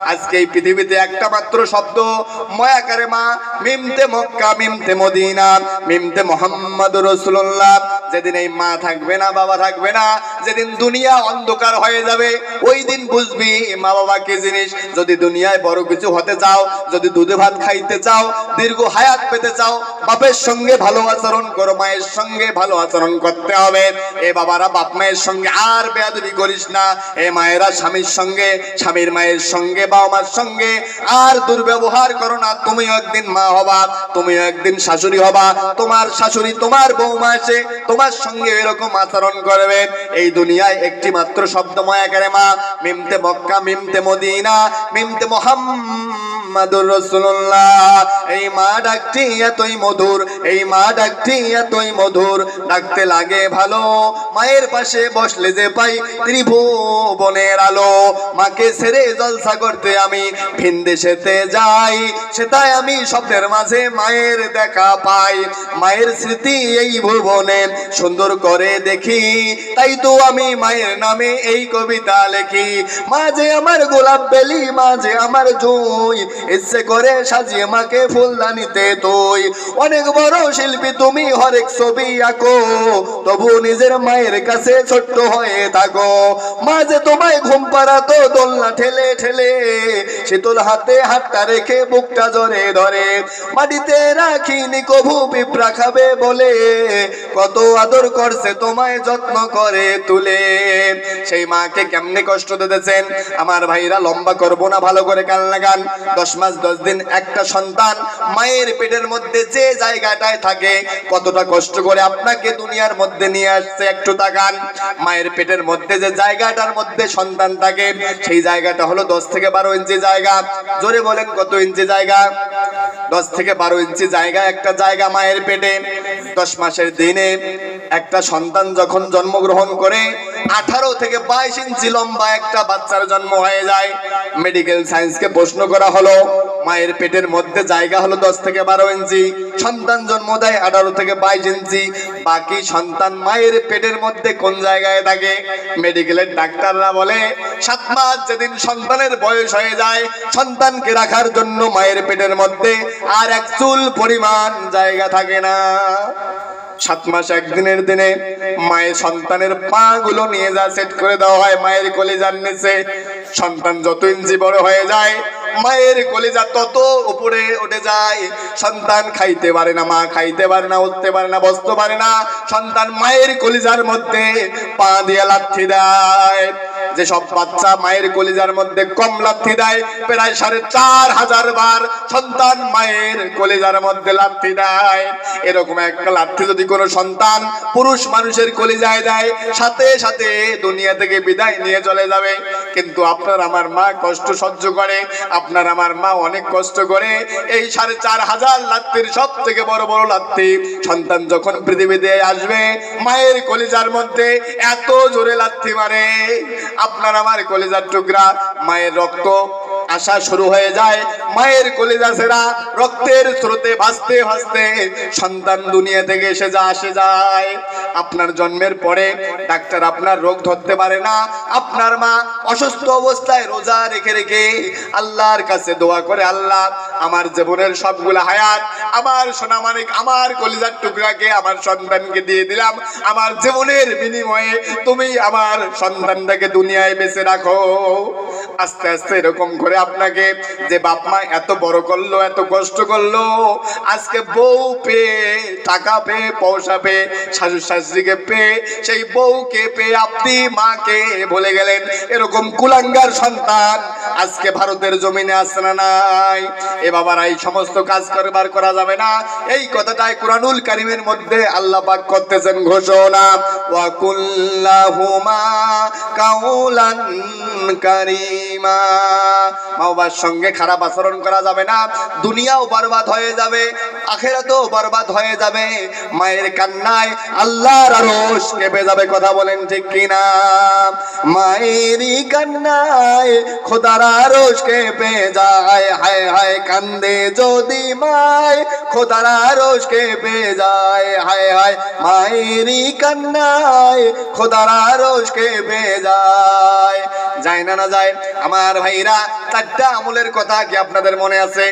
আজকে এই পৃথিবীতে একটা মাত্র শব্দ, ময়াকারে মা, মিমতে মক্কা, মিমতে মদিনা, মিমতে মোহাম্মদ রসুল্লাহ যেদিন এই মা থাকবে না, বাবা থাকবে না, যেদিন দুনিয়া অন্ধকার হয়ে যাবে, ওই দিন বুঝবি মা বাবা কি জিনিস? যদি দুনিয়ায় বড় কিছু হতে চাও, যদি দুধে ভাত খাইতে চাও, দীর্ঘ হায়াত পেতে চাও, বাপের সঙ্গে ভালো আচরণ করো, মায়ের সঙ্গে ভালো আচরণ করতে হবে। এ বাবারা, বাপ মায়ের সঙ্গে আর বেয়াদবি করিস না। এ মায়েরা স্বামীর সঙ্গে, স্বামীর মায়ের সঙ্গে, বাবা মার সঙ্গে আর দুর্ব্যবহার করো না। তুমিও একদিন মা হবা, তুমিও একদিন শাশুড়ি হবা। তোমার শাশুড়ি তোমার বৌমা এসে তোমার সঙ্গে এরকম আচরণ করবে। এই দুনিয়ায় একটি মাত্র শব্দ ময়াকারে মা। মিমতে মক্কা, মিমতে মদিনা, মিমতে রাসূলুল্লাহ। এই মা ডাকটি এতই মধুর, এই মা ডাকটি এতই মধুর। ডাকতে লাগে ভালো, মায়ের পাশে বসলে যে পাই ত্রিভুবনের আলো। মাকে ছেড়ে জলসা করতে আমি ভিন দেশেতে যাই, সেটাই আমি স্বপ্নের মাঝে মায়ের দেখা পাই। মায়ের স্মৃতি এই ভুবনে সুন্দর করে দেখি, তাই তো আমি মায়ের নামে এই কবিতা লেখি। মাঝে আমার গোলাপ বেলি, মাঝে আমার জুই, ইচ্ছে করে সাজিয়ে মাকে ফুলদানিতে তুই। অনেক বড় শিল্পী তুমি হরেক ছবি আঁকো তবু নিজের মায়ের কাছে ছোট্ট হয়ে থাকো। মাঝে তোমায় ঘুম পাড়াতো, দোলনা ঠেলে ঠেলে, শীতল হাতে হাতটা রেখে বুকটা জরে ধরে। মাটিতে রাখিনি কভু, পিঁপড়া খাবে বলে, কত আদর করছে, তোমায় যত্ন করে তুলে। সেই মাকে কেমনে কষ্ট দিতেছেন? আমার ভাইরা লম্বা করব না, ভালো করে কান লাগান দশ মাস, দশ দিন একটা সন্তান, মায়ের পেটের মধ্যে যে জায়গাটায় থাকে, কতটা কষ্ট করে আপনাকে দুনিয়ার মধ্যে নিয়ে আসছে, একটু তাকান। মায়ের পেটের মধ্যে যে জায়গাটার মধ্যে সন্তান থাকে, সেই জায়গাটা হলো দশ থেকে বারো ইঞ্চি জায়গা। জোরে বলেন কত ইঞ্চি জায়গা? দশ থেকে বারো ইঞ্চি জায়গা, একটা জায়গা মায়ের পেটে দশ মাসের দিনে। একটা সন্তান যখন জন্মগ্রহণ করে, আঠারো থেকে বাইশ ইঞ্চি লম্বা একটা বাচ্চার জন্ম হয়ে যায়। মেডিকেল সায়েন্সকে প্রশ্ন করা হলো মায়ের পেটের মধ্যে জায়গা হলো দশ থেকে বারো ইঞ্চি, সন্তান জন্ম দেয় আঠারো থেকে বাইশ ইঞ্চি। বাকি সন্তান মায়ের পেটের মধ্যে কোন জায়গায় থাকে? মেডিকেলের ডাক্তাররা বলে, সাত মাস যেদিন সন্তানের বয়স হয়ে যায়, সন্তানকে রাখার জন্য মায়ের পেটের মধ্যে আর এক চুল পরিমাণ জায়গা থাকে না। সাত মাস একদিনের দিনে মায়ের সন্তানের পা গুলো নিয়ে যা সেট করে দেওয়া হয়, মায়ের কলিজার নিচে। সন্তান যত ইঞ্চি বড় হয়ে যায় মায়ের কলিজা তত উপরে উঠে যায়। সন্তান খাইতে পারে না, মা খাইতে পারে না, উঠতে পারে না, বসতে পারে না। সন্তান মায়ের কলিজার মধ্যে পা দিয়ে লাথি দেয়। যে সব বাচ্চা মায়ের কলিজার মধ্যে কম লাথি দেয়, প্রায় সাড়ে চার হাজার বার সন্তান মায়ের কলিজার মধ্যে লাথি দেয়। এরকম একটা লাথি যদি কোনো সন্তান পুরুষ মানুষের কলিজায় দেয়, সাথে সাথে দুনিয়া থেকে বিদায় নিয়ে চলে যাবে। কিন্তু আপনার আমার মা কষ্ট সহ্য করে, আপনার আমার মা অনেক কষ্ট করে। এই সাড়ে চার হাজার লাত্তির সব থেকে বড় বড় লাত্তি। সন্তান যখন পৃথিবীতে আসবে, মায়ের কলিজার মধ্যে এত জোরে লাত্তি মারে। আপনার আমার কলিজার টুকরা, মায়ের রক্ত আসা শুরু হয়ে যায়। মায়ের কলিজা সেরা, রক্তের স্রোতে ভাসতে ভাসতে সন্তান দুনিয়া থেকে এসে যা, আসে যায়। আপনার জন্মের পরে ডাক্তার আপনার রোগ ধরতে পারে না। আপনার মা অসুস্থ অবস্থায় রোজা রেখে রেখে আল্লাহর কাছে দোয়া করে, আল্লাহ, আমার জীবনের সবগুলো হায়াত, আমার সোনা মানিক আমার কলিজার টুকরাকে আমার সন্তানকে দিয়ে দিলাম। আমার জীবনের বিনিময়ে তুমি আমার সন্তানটাকে দুনিয়ায় বেঁচে রাখো। আস্তে আস্তে এরকম করে আপনাকে যে বাপ মা এত বড় করল, এত কষ্ট করল, আজকে বউ পেয়ে, টাকা পেয়ে, পয়সা পেয়ে শাশু শাশুড়িকে পেয়ে, সেই বউকে পেয়ে আপনি মাকে বলে গেলেন, এরকম কুলাঙ্গার সন্তান আজকে ভারতের জমিনে আসছে না নাই? এ বাবার, এই সমস্ত কাজ করবার করা যাবে না। এই কথাটাই কোরআনুল কারিমের মধ্যে আল্লাহ পাক করতেছেন ঘোষণা। ওয়া কুল্লাহুমা কাউলান কারিমা। মা সঙ্গে খারাপ আচরণ করা যাবে না। দুনিয়াও বরবাদ হয়ে যাবে, আখেরাতেও বরবাদ হয়ে যাবে। মায়ের কান্নায় আল্লাহর আরশ কেঁপে যাবে, কথা বলেন ঠিক কিনা? মায়েরই কান্নায় খোদার আরশ কেঁপে যায়, হায় হায় কান্দে যদি মায়, খোদার আরশ কেঁপে যায়, হায় হায় মায়েরই কান্নায় খোদার আরশ কেঁপে যায়। যায় না না যায়। আমার ভাইরা চারটা আমলের কথা কি আপনাদের মনে আছে?